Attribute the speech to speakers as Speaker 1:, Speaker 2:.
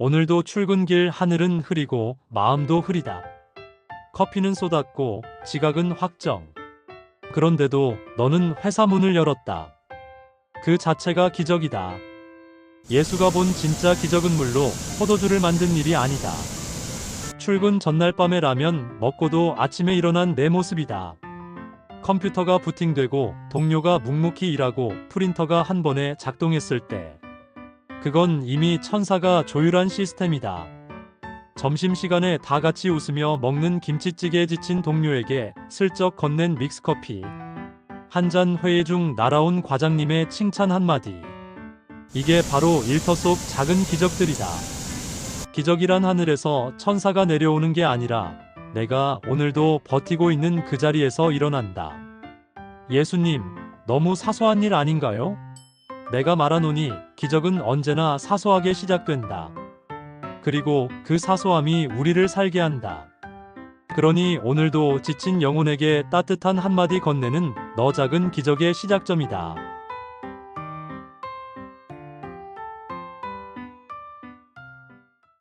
Speaker 1: 오늘도 출근길 하늘은 흐리고 마음도 흐리다. 커피는 쏟았고 지각은 확정. 그런데도 너는 회사 문을 열었다. 그 자체가 기적이다. 예수가 본 진짜 기적은 물로 포도주를 만든 일이 아니다. 출근 전날 밤에 라면 먹고도 아침에 일어난 내 모습이다. 컴퓨터가 부팅되고 동료가 묵묵히 일하고 프린터가 한 번에 작동했을 때 그건 이미 천사가 조율한 시스템이다. 점심시간에 다 같이 웃으며 먹는 김치찌개에 지친 동료에게 슬쩍 건넨 믹스커피. 한 잔 회의 중 날아온 과장님의 칭찬 한마디. 이게 바로 일터 속 작은 기적들이다. 기적이란 하늘에서 천사가 내려오는 게 아니라 내가 오늘도 버티고 있는 그 자리에서 일어난다. 예수님, 너무 사소한 일 아닌가요? 내가 말하노니 기적은 언제나 사소하게 시작된다. 그리고 그 사소함이 우리를 살게 한다. 그러니 오늘도 지친 영혼에게 따뜻한 한마디 건네는 너 작은 기적의 시작점이다.